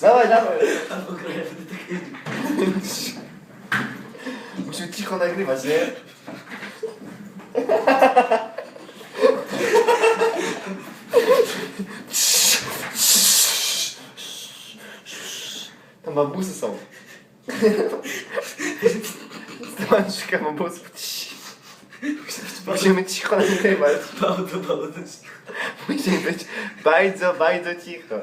Dawaj, dawaj. Albo grają w detektywi. Musimy cicho nagrywać, nie? Tam bambusy są. Stączka bambusów. Musimy cicho nagrywać. To mało to Musimy być bardzo, bardzo cicho.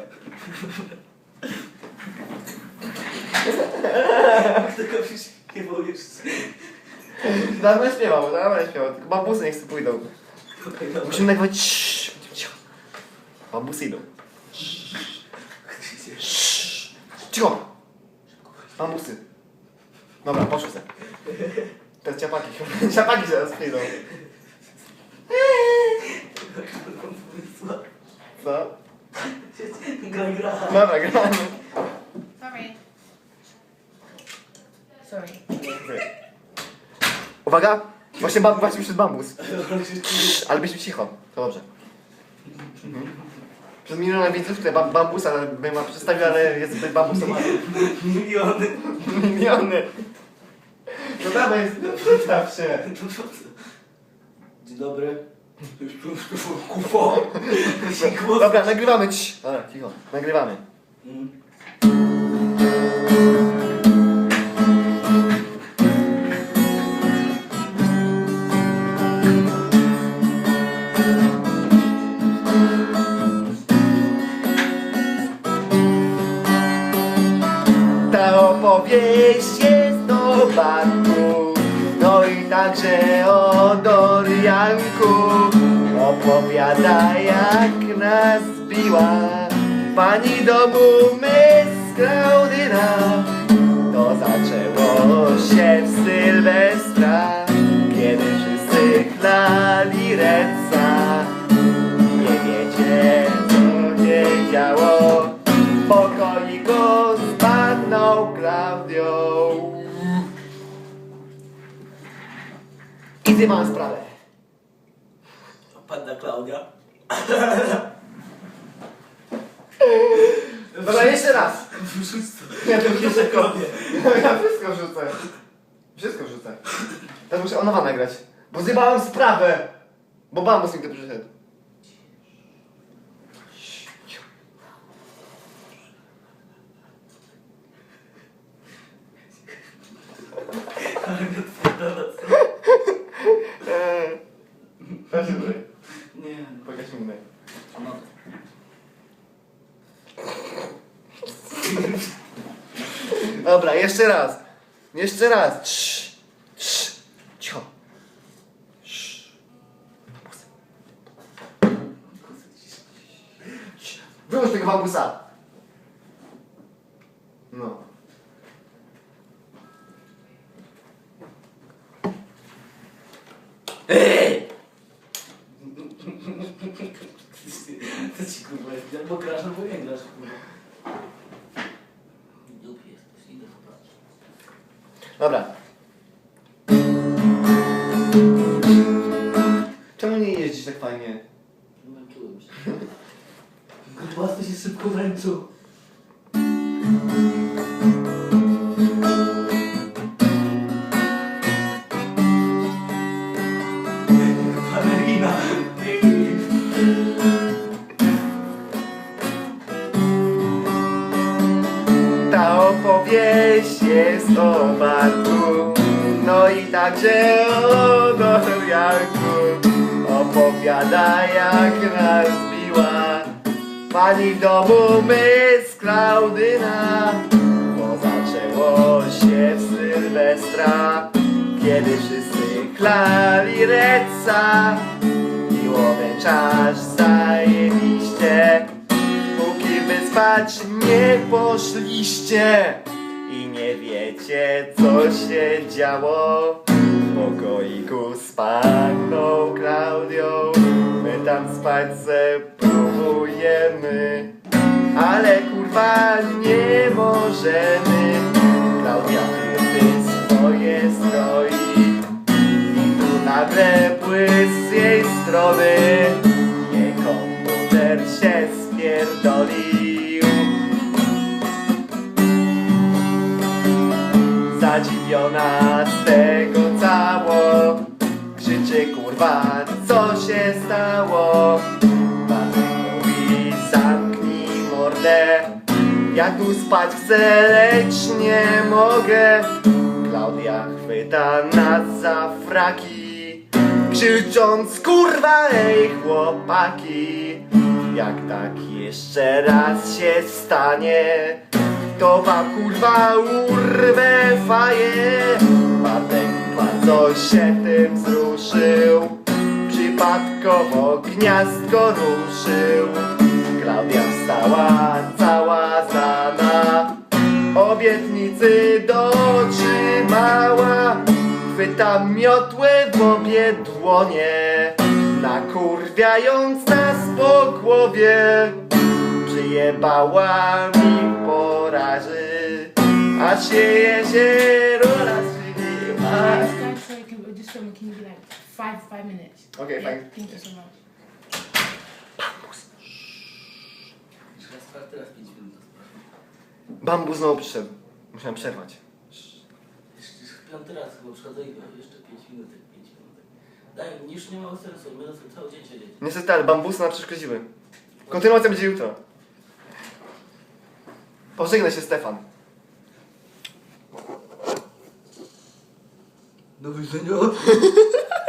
Tylko już nie boisz. Dawaj śpiewał, dawaj śpiewał. Tylko bambusy niech sobie pójdą. Okej, dobra. Musimy nagrywać ciii, cicho. Bambusy idą. Cicho! Bambusy. Dobra, poszły se. Teraz ciapaki. Ciapaki zaraz przyjdą. Co? Gra, gra. Dobra, gramy. Sorry. Sorry. Uwaga! Właśnie, bam, właśnie przyszedł bambus. Ale byliśmy cicho. To dobrze. Mhm. Przez miliona widzów tutaj bam, bambus, ale bym przedstawił, ale jest zbyt bambusowany. Miliony. Miliony. No dawaj, przedstaw się. Dzień dobry. Kufo. Dobra, nagrywamy. Cii. Dobra, cicho. Nagrywamy. Ta opowieść jest o Barku, no i także o Dorianku. Opowiada jak nas biła pani domu Miss Klaudyna. To zaczęło się w Sylwestra, kiedy wszyscy chlali reca. Nie wiecie co się działo w pokoiku z panną Klaudią. I mam sprawę. Panna Klaudia. Dobra, jeszcze raz. Wrzuć to. Ja to kopię. Ja wszystko rzucę. Wszystko rzucę. Teraz muszę o nowa nagrać. Bo zjebałem sprawę. Bo bambus mi tu przyszedł. Ale mnie odpierdala, co? Eee. Weź się tutaj. Nie, no. Pokaż mi innej. no. Dobra, jeszcze raz. Jeszcze raz. Cii. Cii. Cicho. Cii. Wyłóż tego bambusa. No. Ej! Co ci kurwa jest? Albo grasz, albo nie grasz, kurwa. Dupi jesteś, idę popatrzeć. Dobra. Opowieść jest o Barku, no i także o Dorianku. Opowiada jak nas biła pani w domu Miss Klaudyna. Bo zaczęło się w Sylwestra, kiedy wszyscy klali reca. Miłowy czas zajebiście, póki wy spać nie poszliście wiecie co się działo? W pokoiku z panną Klaudią. My tam spać se próbujemy, ale kurwa nie możemy. Klaudia ty swoje stroi. I tu nagle błys z jej strony. Jej komputer się spierdolił zadziwiona z tego cało. Krzyczy kurwa, co się stało? Bartek mówi, zamknij mordę. Ja tu spać chcę, lecz nie mogę. Klaudia chwyta nas za fraki Krzycząc kurwa, ej chłopaki. Jak tak jeszcze raz się stanie To wam kurwa urwę faję. Bartek bardzo się tym wzruszył. Przypadkowo gniazdko ruszył. Klaudia wstała cała zana Obietnicy dotrzymała. Chwyta miotłę w obie dłonie. Nakurwiając nas po głowie Przyjebała mi poraży Aż się jezioro rozżywiła Guys, sorry, can we just film? Can you be like five, five minutes? Okay, Yeah, fine. Thank you so much. Jeszcze raz, teraz, teraz 5 minut. Bambu znowu przyszedł Musiałem przerwać piąty raz chyba przychodzę i jeszcze 5 minut, 5 minut. Daj, już nie ma sensu, my na cały dzień siedzieć. Niestety, ale bambusy nam przeszkodziły Kontynuacja będzie jutro Pożegnaj się Stefan Do widzenia.